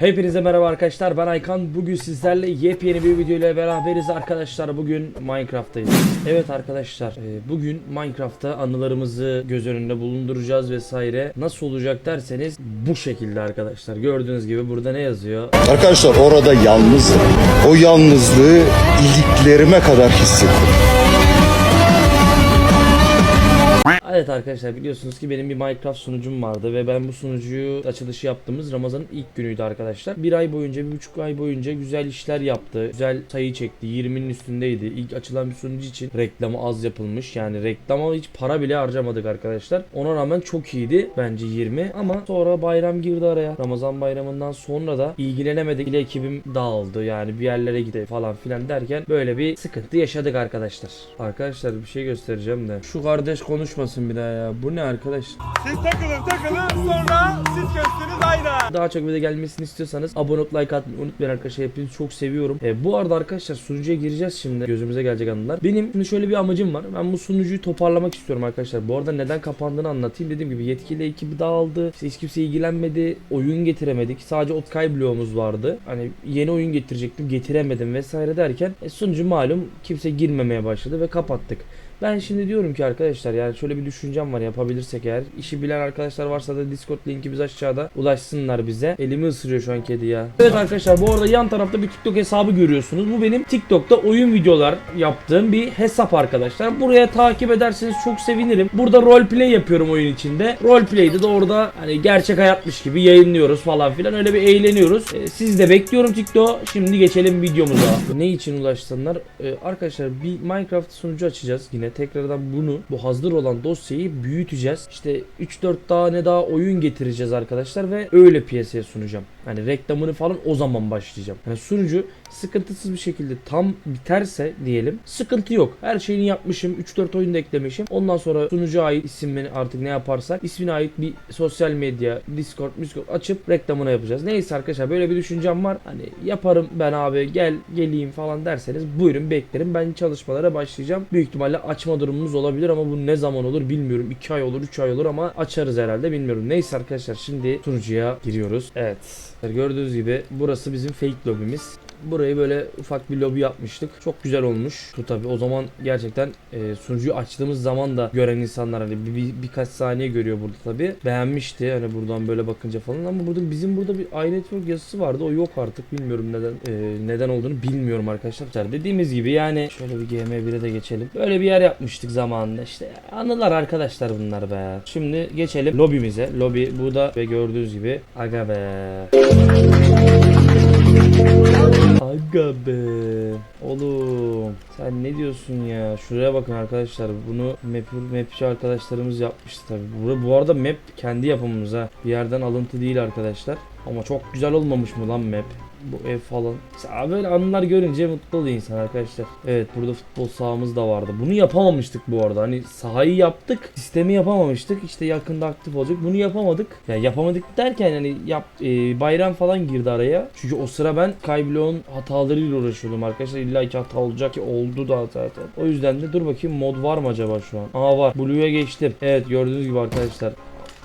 Hepinize merhaba arkadaşlar ben Aykan. Bugün sizlerle yepyeni bir video ile beraberiz arkadaşlar. Bugün Minecraft'tayız. Evet arkadaşlar e, bugün Minecraft'ta anılarımızı göz önünde bulunduracağız vesaire. Nasıl olacak derseniz bu şekilde arkadaşlar. Gördüğünüz gibi burada ne yazıyor? Arkadaşlar orada yalnızım. O yalnızlığı iliklerime kadar hissettim. Evet arkadaşlar biliyorsunuz ki benim bir Minecraft sunucum vardı ve ben bu sunucuyu açılışı yaptığımız Ramazan'ın ilk günüydü arkadaşlar. Bir ay boyunca, bir buçuk ay boyunca güzel işler yaptı. Güzel sayı çekti. 20'nin üstündeydi. İlk açılan bir sunucu için reklamı az yapılmış. Yani reklama hiç para bile harcamadık arkadaşlar. Ona rağmen çok iyiydi bence 20 ama sonra bayram girdi araya. Ramazan bayramından sonra da ilgilenemedik. Bile ekibim dağıldı yani bir yerlere gitti falan filan derken böyle bir sıkıntı yaşadık arkadaşlar. Arkadaşlar bir şey göstereceğim de. Şu kardeş konuşmasın bir daha ya. Bu ne arkadaş? Siz takılın takılın sonra siz gösteriniz ayrı. Daha çok video gelmesini istiyorsanız abone olup like atmayı unutmayın arkadaşlar. Hepinizi çok seviyorum. E, bu arada arkadaşlar sunucuya gireceğiz şimdi. Gözümüze gelecek anılar. Benim şimdi şöyle bir amacım var. Ben bu sunucuyu toparlamak istiyorum arkadaşlar. Bu arada neden kapandığını anlatayım. Dediğim gibi yetkili ekibi dağıldı. İşte hiç kimse ilgilenmedi. Oyun getiremedik. Sadece Otkay bloğumuz vardı. Hani yeni oyun getirecektim. Getiremedim vesaire derken e, sunucu malum kimse girmemeye başladı ve kapattık. Ben şimdi diyorum ki arkadaşlar yani şöyle bir düşüncem var yapabilirsek eğer. işi bilen arkadaşlar varsa da Discord linkimiz aşağıda ulaşsınlar bize. Elimi ısırıyor şu an kedi ya. Evet arkadaşlar bu arada yan tarafta bir TikTok hesabı görüyorsunuz. Bu benim TikTok'ta oyun videolar yaptığım bir hesap arkadaşlar. Buraya takip ederseniz çok sevinirim. Burada roleplay yapıyorum oyun içinde. Roleplay'de de orada hani gerçek hayatmış gibi yayınlıyoruz falan filan. Öyle bir eğleniyoruz. Ee, siz de bekliyorum TikTok. Şimdi geçelim videomuza. Ne için ulaşsınlar? Ee, arkadaşlar bir Minecraft sunucu açacağız yine tekrardan bunu bu hazır olan dosyayı büyüteceğiz. İşte 3-4 tane daha oyun getireceğiz arkadaşlar ve öyle piyasaya sunacağım. Hani reklamını falan o zaman başlayacağım. Yani sunucu sıkıntısız bir şekilde tam biterse diyelim sıkıntı yok. Her şeyini yapmışım. 3-4 oyun eklemişim. Ondan sonra sunucuya ait isimini artık ne yaparsak ismine ait bir sosyal medya Discord, Discord açıp reklamını yapacağız. Neyse arkadaşlar böyle bir düşüncem var. Hani yaparım ben abi gel geleyim falan derseniz buyurun beklerim. Ben çalışmalara başlayacağım. Büyük ihtimalle açma durumumuz olabilir ama bu ne zaman olur bilmiyorum. 2 ay olur 3 ay olur ama açarız herhalde bilmiyorum. Neyse arkadaşlar şimdi sunucuya giriyoruz. Evet. Gördüğünüz gibi burası bizim fake lobimiz. Burayı böyle ufak bir lobi yapmıştık. Çok güzel olmuş. Bu tabi o zaman gerçekten e, sunucuyu açtığımız zaman da gören insanlar hani bir, bir- birkaç saniye görüyor burada tabi. Beğenmişti hani buradan böyle bakınca falan ama burada bizim burada bir iNetwork yazısı vardı. O yok artık bilmiyorum neden e, neden olduğunu bilmiyorum arkadaşlar. Dediğimiz gibi yani şöyle bir GM1'e de geçelim. Böyle bir yer yapmıştık zamanında işte. Anılar arkadaşlar bunlar be. Şimdi geçelim lobimize. Lobi bu da ve gördüğünüz gibi aga be. Aga be. Oğlum sen ne diyorsun ya? Şuraya bakın arkadaşlar. Bunu map mapçi arkadaşlarımız yapmıştı tabi. Bu, arada map kendi yapımımız ha. Bir yerden alıntı değil arkadaşlar. Ama çok güzel olmamış mı lan map? Bu ev falan. Mesela böyle anılar görünce mutlu oluyor insan arkadaşlar. Evet burada futbol sahamız da vardı. Bunu yapamamıştık bu arada. Hani sahayı yaptık. Sistemi yapamamıştık. İşte yakında aktif olacak. Bunu yapamadık. Ya yapamadık derken hani yap e, bayram falan girdi araya. Çünkü o sıra ben Skyblock'un hatalarıyla uğraşıyordum arkadaşlar. İlla ki hata olacak ki oldu da zaten. O yüzden de dur bakayım mod var mı acaba şu an? Aa var. Blue'ya geçtim. Evet gördüğünüz gibi arkadaşlar.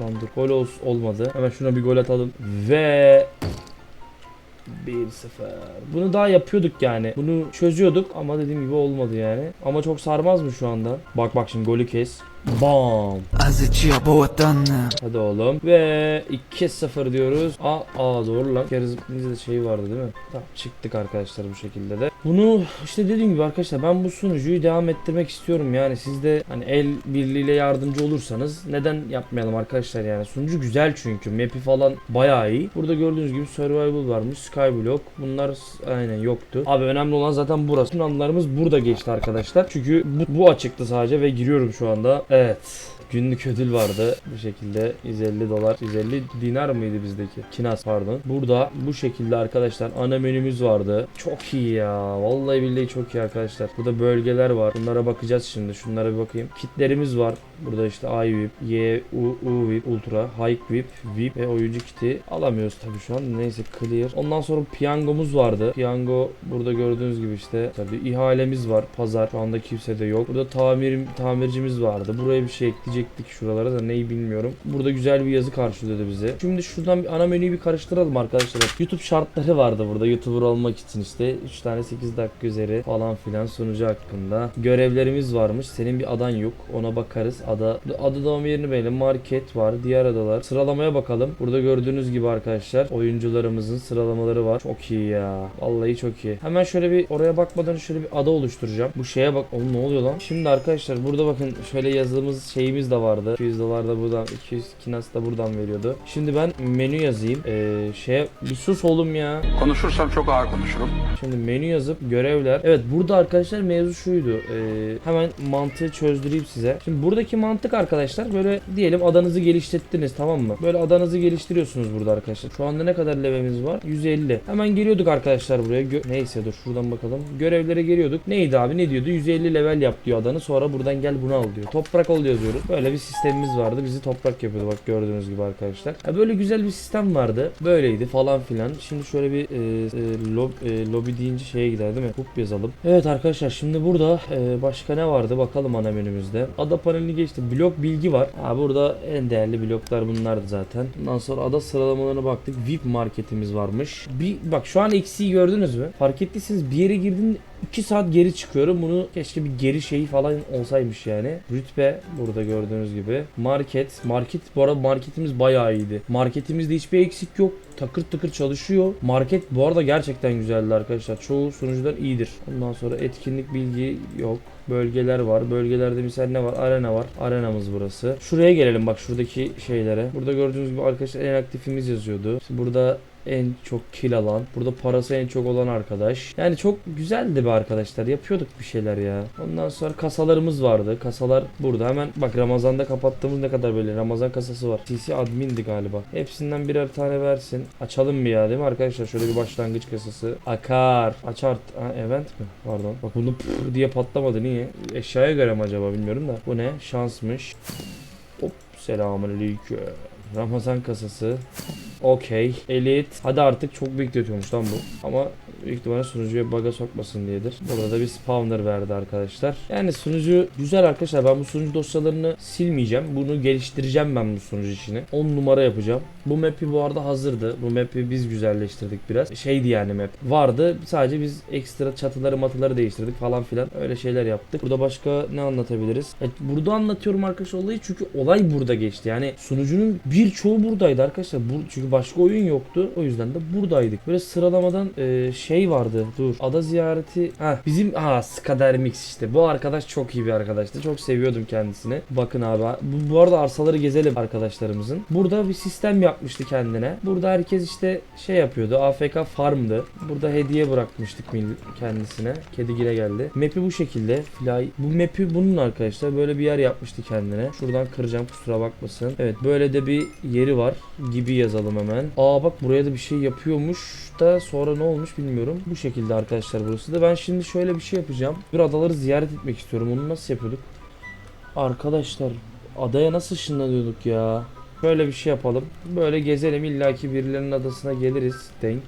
Lan gol ol- olmadı. Hemen şuna bir gol atalım. Ve 1-0. Bunu daha yapıyorduk yani. Bunu çözüyorduk ama dediğim gibi olmadı yani. Ama çok sarmaz mı şu anda? Bak bak şimdi golü kes. Bam. Azıcık boğatanım. Hadi oğlum. Ve 2-0 diyoruz. Aa, aa doğru lan. Kere zıplayınca da şey vardı değil mi? Tamam çıktık arkadaşlar bu şekilde de. Bunu işte dediğim gibi arkadaşlar ben bu sunucuyu devam ettirmek istiyorum. Yani siz de hani el birliğiyle yardımcı olursanız neden yapmayalım arkadaşlar yani. Sunucu güzel çünkü. Map'i falan bayağı iyi. Burada gördüğünüz gibi survival varmış. Skyblock. Bunlar aynen yoktu. Abi önemli olan zaten burası. Anılarımız burada geçti arkadaşlar. Çünkü bu, bu açıktı sadece ve giriyorum şu anda. Evet. Günlük ödül vardı. Bu şekilde 150 dolar 150 dinar mıydı bizdeki? Kinas pardon. Burada bu şekilde arkadaşlar ana menümüz vardı. Çok iyi ya. Vallahi billahi çok iyi arkadaşlar. Burada bölgeler var. Bunlara bakacağız şimdi. Şunlara bir bakayım. Kitlerimiz var. Burada işte iVIP Y U, U VIP Ultra High VIP VIP ve oyuncu kiti alamıyoruz tabii şu an. Neyse clear. Ondan sonra piyangomuz vardı. Piyango burada gördüğünüz gibi işte tabii ihalemiz var. Pazar. Şu anda kimse de yok. Burada tamir tamircimiz vardı buraya bir şey ekleyecektik şuralara da neyi bilmiyorum. Burada güzel bir yazı karşılıyordu bizi. Şimdi şuradan bir ana menüyü bir karıştıralım arkadaşlar. YouTube şartları vardı burada YouTuber olmak için işte 3 tane 8 dakika üzeri falan filan sunucu hakkında. Görevlerimiz varmış. Senin bir adan yok. Ona bakarız. Ada adı doğum yerini belli. Market var. Diğer adalar. Sıralamaya bakalım. Burada gördüğünüz gibi arkadaşlar oyuncularımızın sıralamaları var. Çok iyi ya. Vallahi çok iyi. Hemen şöyle bir oraya bakmadan şöyle bir ada oluşturacağım. Bu şeye bak. Oğlum ne oluyor lan? Şimdi arkadaşlar burada bakın şöyle yazdığımız şeyimiz de vardı. 200 dolar da buradan 200 kinas da buradan veriyordu. Şimdi ben menü yazayım. Ee, şeye bir sus oğlum ya. Konuşursam çok ağır konuşurum. Şimdi menü yazıp görevler. Evet burada arkadaşlar mevzu şuydu. Ee, hemen mantığı çözdüreyim size. Şimdi buradaki mantık arkadaşlar böyle diyelim adanızı geliştirdiniz tamam mı? Böyle adanızı geliştiriyorsunuz burada arkadaşlar. Şu anda ne kadar levemiz var? 150. Hemen geliyorduk arkadaşlar buraya. Gö- Neyse dur şuradan bakalım. Görevlere geliyorduk. Neydi abi ne diyordu? 150 level yap diyor adanı. Sonra buradan gel bunu al diyor. Toprak ol yazıyoruz. Böyle bir sistemimiz vardı. Bizi toprak yapıyordu bak gördüğünüz gibi arkadaşlar. Ya böyle güzel bir sistem vardı. Böyleydi falan filan. Şimdi şöyle bir e, e, lob, e, lobi deyince şeye gider değil mi? Hub yazalım. Evet arkadaşlar şimdi burada e, başka ne vardı? Bakalım ana menümüzde. Ada panelini geçti. Blok bilgi var. Ha burada en değerli bloklar bunlardı zaten. Ondan sonra ada sıralamalarına baktık. VIP marketimiz varmış. Bir bak şu an eksiği gördünüz mü? Fark ettiyseniz bir yere girdiğinde 2 saat geri çıkıyorum. Bunu keşke bir geri şeyi falan olsaymış yani. Rütbe burada gördüğünüz gibi. Market. Market bu arada marketimiz bayağı iyiydi. Marketimizde hiçbir eksik yok. Takır tıkır çalışıyor. Market bu arada gerçekten güzeldi arkadaşlar. Çoğu sunucular iyidir. Ondan sonra etkinlik bilgi yok. Bölgeler var. Bölgelerde misal ne var? Arena var. Arenamız burası. Şuraya gelelim bak şuradaki şeylere. Burada gördüğünüz gibi arkadaşlar en aktifimiz yazıyordu. Şimdi burada en çok kill alan. Burada parası en çok olan arkadaş. Yani çok güzeldi be arkadaşlar. Yapıyorduk bir şeyler ya. Ondan sonra kasalarımız vardı. Kasalar burada. Hemen bak Ramazan'da kapattığımız ne kadar böyle. Ramazan kasası var. CC admindi galiba. Hepsinden birer tane versin. Açalım mı ya değil mi arkadaşlar? Şöyle bir başlangıç kasası. Akar. Açar. Ha, event mi? Pardon. Bak bunu diye patlamadı. Niye? Eşyaya göre mi acaba bilmiyorum da. Bu ne? Şansmış. Hop. Selamünaleyküm. Ramazan kasası. Okey. Elit. Hadi artık çok bekletiyormuş lan bu. Ama büyük ihtimalle sunucuya bug'a sokmasın diyedir. Burada da bir spawner verdi arkadaşlar. Yani sunucu güzel arkadaşlar. Ben bu sunucu dosyalarını silmeyeceğim. Bunu geliştireceğim ben bu sunucu işini. 10 numara yapacağım. Bu map'i bu arada hazırdı. Bu map'i biz güzelleştirdik biraz. Şeydi yani map. Vardı. Sadece biz ekstra çatıları matıları değiştirdik falan filan. Öyle şeyler yaptık. Burada başka ne anlatabiliriz? Evet, burada anlatıyorum arkadaşlar olayı çünkü olay burada geçti. Yani sunucunun birçoğu buradaydı arkadaşlar. Bu, çünkü başka oyun yoktu. O yüzden de buradaydık. Böyle sıralamadan e, şey vardı. Dur. Ada ziyareti. Ha bizim ha Skader Mix işte. Bu arkadaş çok iyi bir arkadaştı. Çok seviyordum kendisini. Bakın abi. Bu, bu arada arsaları gezelim arkadaşlarımızın. Burada bir sistem yapmıştı kendine. Burada herkes işte şey yapıyordu. AFK farmdı. Burada hediye bırakmıştık kendisine. Kedigile geldi. Map'i bu şekilde. Fly. Bu map'i bunun arkadaşlar. Böyle bir yer yapmıştı kendine. Şuradan kıracağım kusura bakmasın. Evet böyle de bir yeri var gibi yazalım hemen. Aa bak buraya da bir şey yapıyormuş da sonra ne olmuş bilmiyorum. Bu şekilde arkadaşlar burası da. Ben şimdi şöyle bir şey yapacağım. Bir adaları ziyaret etmek istiyorum. Onu nasıl yapıyorduk? Arkadaşlar adaya nasıl ışınlanıyorduk ya? Böyle bir şey yapalım. Böyle gezelim illaki birilerinin adasına geliriz denk.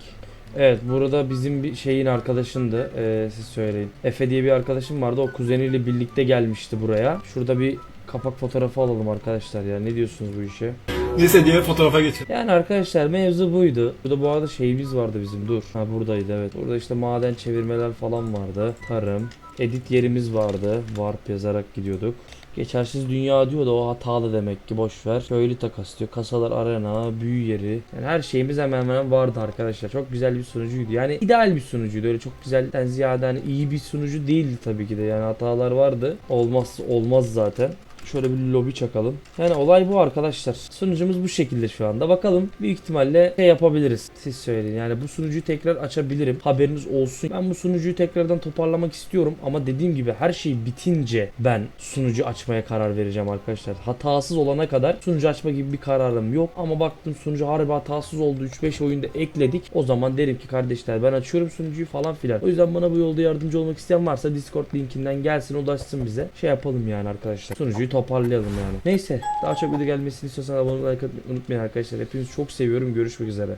Evet burada bizim bir şeyin arkadaşındı. Ee, siz söyleyin. Efe diye bir arkadaşım vardı. O kuzeniyle birlikte gelmişti buraya. Şurada bir kapak fotoğrafı alalım arkadaşlar ya. Ne diyorsunuz bu işe? Neyse diye fotoğrafa geçelim. Yani arkadaşlar mevzu buydu. Burada bu arada şeyimiz vardı bizim. Dur. Ha buradaydı evet. Burada işte maden çevirmeler falan vardı. Tarım. Edit yerimiz vardı. Warp yazarak gidiyorduk. Geçersiz dünya diyor da o hatalı demek ki boş ver. Köylü takas diyor. Kasalar arena, büyü yeri. Yani her şeyimiz hemen hemen vardı arkadaşlar. Çok güzel bir sunucuydu. Yani ideal bir sunucuydu. Öyle çok güzelden ziyade hani iyi bir sunucu değildi tabii ki de. Yani hatalar vardı. Olmaz olmaz zaten. Şöyle bir lobi çakalım. Yani olay bu arkadaşlar. Sunucumuz bu şekilde şu anda. Bakalım büyük ihtimalle şey yapabiliriz. Siz söyleyin. Yani bu sunucuyu tekrar açabilirim. Haberiniz olsun. Ben bu sunucuyu tekrardan toparlamak istiyorum. Ama dediğim gibi her şey bitince ben sunucu açmaya karar vereceğim arkadaşlar. Hatasız olana kadar sunucu açma gibi bir kararım yok. Ama baktım sunucu harbi hatasız oldu. 3-5 oyunda ekledik. O zaman derim ki kardeşler ben açıyorum sunucuyu falan filan. O yüzden bana bu yolda yardımcı olmak isteyen varsa Discord linkinden gelsin ulaşsın bize. Şey yapalım yani arkadaşlar. Sunucuyu toparlayalım yani. Neyse daha çok video gelmesini istiyorsanız abone olmayı like atmayı unutmayın arkadaşlar. Hepinizi çok seviyorum. Görüşmek üzere.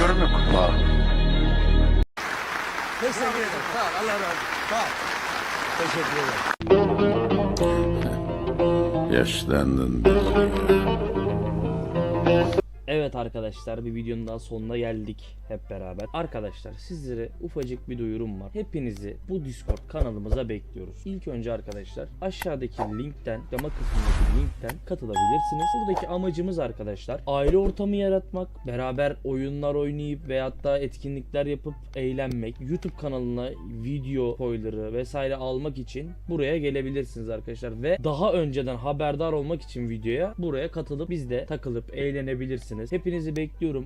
Yorum yok. Yaşlandın. Evet arkadaşlar bir videonun daha sonuna geldik hep beraber. Arkadaşlar sizlere ufacık bir duyurum var. Hepinizi bu Discord kanalımıza bekliyoruz. İlk önce arkadaşlar aşağıdaki linkten, yama kısmındaki linkten katılabilirsiniz. Buradaki amacımız arkadaşlar aile ortamı yaratmak, beraber oyunlar oynayıp veyahut da etkinlikler yapıp eğlenmek, YouTube kanalına video spoiler'ı vesaire almak için buraya gelebilirsiniz arkadaşlar ve daha önceden haberdar olmak için videoya buraya katılıp bizde takılıp eğlenebilirsiniz. Hepinizi bekliyorum.